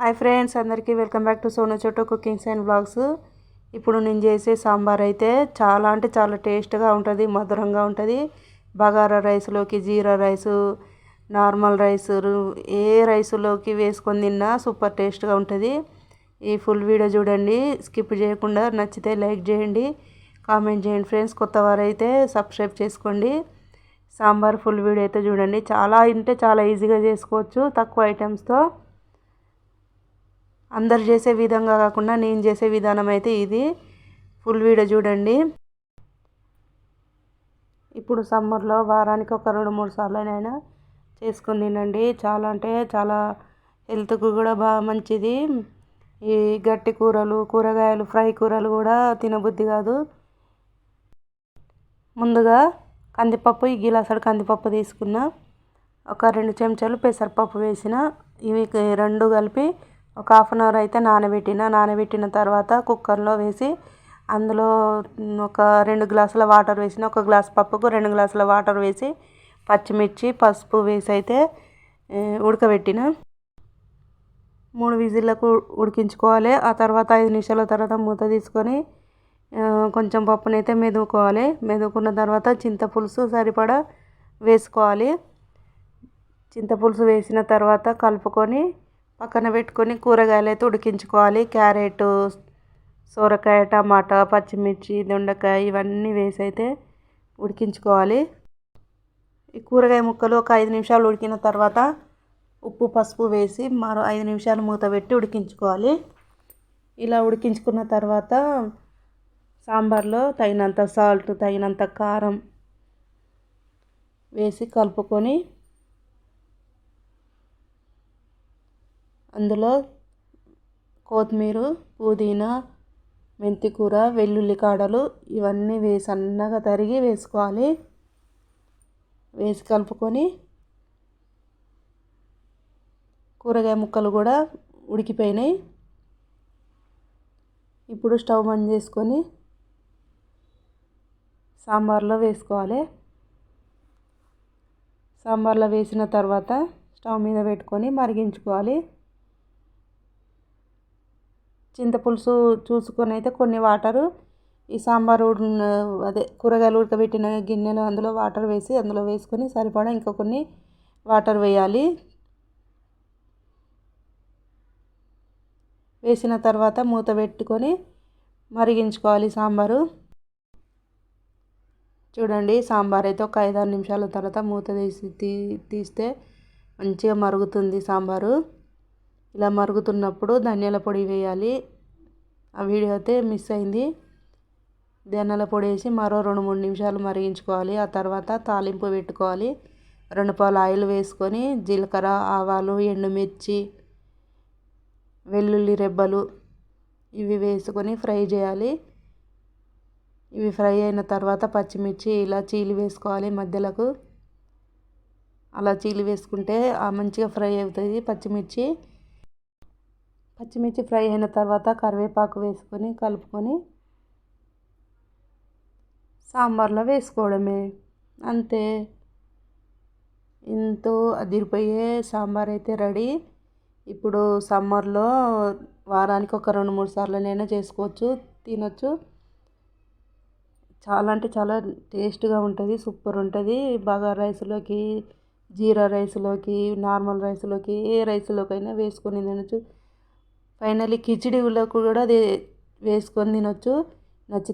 Hi friends అందరికీ welcome back to Sonu Chhoto cookings and blogs ఇప్పుడు నేను చేసే సాంబార్ అయితే చాలా అంటే చాలా టేస్ట్గా ఉంటుంది మధురంగా ఉంటుంది. బగారా రైస్లోకి జీరా రైసు నార్మల్ రైస్ ఏ రైస్లోకి వేసుకొని తిన్నా సూపర్ టేస్ట్గా ఉంటుంది. ఈ ఫుల్ వీడియో చూడండి స్కిప్ చేయకుండా నచ్చితే లైక్ చేయండి కామెంట్ చేయండి ఫ్రెండ్స్. కొత్త వారైతే సబ్స్క్రైబ్ చేసుకోండి. సాంబార్ ఫుల్ వీడియో అయితే చూడండి చాలా అంటే చాలా ఈజీగా చేసుకోవచ్చు తక్కువ ఐటమ్స్తో. అందరు చేసే విధంగా కాకుండా నేను చేసే విధానం అయితే ఇది. ఫుల్ వీడియో చూడండి. ఇప్పుడు సమ్మర్లో వారానికి ఒక రెండు మూడు సార్లు అయినా చేసుకొని తినండి. చాలా అంటే చాలా హెల్త్కు కూడా బాగా మంచిది. ఈ గట్టి కూరలు కూరగాయలు ఫ్రై కూరలు కూడా తినబుద్ధి కాదు. ముందుగా కందిపప్పు ఈ గిలాసడు కందిపప్పు తీసుకున్న. ఒక రెండు చెంచాలు పెసరపప్పు వేసిన. ఇవి రెండు కలిపి ఒక హాఫ్ అన్ అవర్ అయితే నానబెట్టిన నానబెట్టిన తర్వాత కుక్కర్లో వేసి అందులో ఒక రెండు గ్లాసుల వాటర్ వేసిన ఒక గ్లాస్ పప్పుకు రెండు గ్లాసుల వాటర్ వేసి పచ్చిమిర్చి పసుపు వేసి అయితే ఉడకబెట్టిన. మూడు విజిల్లకు ఉడికించుకోవాలి. ఆ తర్వాత ఐదు నిమిషాల తర్వాత మూత తీసుకొని కొంచెం పప్పునైతే మెదుకోవాలి మెదుకున్న తర్వాత చింతపులుసు సరిపడా వేసుకోవాలి. చింతపులుసు వేసిన తర్వాత కలుపుకొని పక్కన పెట్టుకొని కూరగాయలు అయితే ఉడికించుకోవాలి. క్యారెట్ సొరకాయ టమాటా పచ్చిమిర్చి దొండకాయ ఇవన్నీ వేసి అయితే ఉడికించుకోవాలి. ఈ కూరగాయ ముక్కలు ఒక ఐదు నిమిషాలు ఉడికిన తర్వాత ఉప్పు పసుపు వేసి మరో ఐదు నిమిషాలు మూత పెట్టి ఉడికించుకోవాలి. ఇలా ఉడికించుకున్న తర్వాత సాంబార్లో తగినంత సాల్ట్ తగినంత కారం వేసి కలుపుకొని అందులో కొత్తిమీర పుదీనా మెంతికూర వెల్లుల్లి కాడలు ఇవన్నీ వేసి సన్నగా తరిగి వేసుకోవాలి. వేసి కలుపుకొని కూరగాయ ముక్కలు కూడా ఉడికిపోయినాయి. ఇప్పుడు స్టవ్ బంద్ చేసుకొని సాంబార్లో వేసుకోవాలి. సాంబార్లో వేసిన తర్వాత స్టవ్ మీద పెట్టుకొని మరిగించుకోవాలి. చింతపులుసు చూసుకొని అయితే కొన్ని వాటరు ఈ సాంబారు అదే కూరగాయలు ఉడకబెట్టిన గిన్నెలు అందులో వాటర్ వేసి అందులో వేసుకొని సరిపడా ఇంకా కొన్ని వాటర్ వేయాలి. వేసిన తర్వాత మూత పెట్టుకొని మరిగించుకోవాలి సాంబారు. చూడండి సాంబార్ అయితే ఒక ఐదారు నిమిషాల తర్వాత మూత తీసి తీ తీస్తే మంచిగా మరుగుతుంది సాంబారు. ఇలా మరుగుతున్నప్పుడు ధనియాల పొడి వేయాలి. ఆ వీడియో అయితే మిస్ అయింది. ధనియాల పొడి వేసి మరో రెండు మూడు నిమిషాలు మరిగించుకోవాలి. ఆ తర్వాత తాలింపు పెట్టుకోవాలి. రెండు పాలు ఆయిల్ వేసుకొని జీలకర్ర ఆవాలు ఎండుమిర్చి వెల్లుల్లి రెబ్బలు ఇవి వేసుకొని ఫ్రై చేయాలి. ఇవి ఫ్రై అయిన తర్వాత పచ్చిమిర్చి ఇలా చీలి వేసుకోవాలి మధ్యలకు. అలా చీలి వేసుకుంటే మంచిగా ఫ్రై అవుతుంది పచ్చిమిర్చి. పచ్చిమిర్చి ఫ్రై అయిన తర్వాత కరివేపాకు వేసుకొని కలుపుకొని సాంబార్లో వేసుకోవడమే. అంతే. ఎంతో అదిరిపోయే సాంబార్ అయితే రెడీ. ఇప్పుడు సమ్మర్లో వారానికి ఒక రెండు మూడు సార్లనైనా చేసుకోవచ్చు తినొచ్చు. చాలా అంటే చాలా టేస్ట్గా ఉంటుంది సూపర్ ఉంటుంది. బాగా రైస్లోకి జీరా రైస్లోకి నార్మల్ రైస్లోకి ఏ రైస్లోకైనా వేసుకొని తినచ్చు. ఫైనల్లీ కిచిడీలో కూడా అది వేసుకొని తినొచ్చు. నచ్చి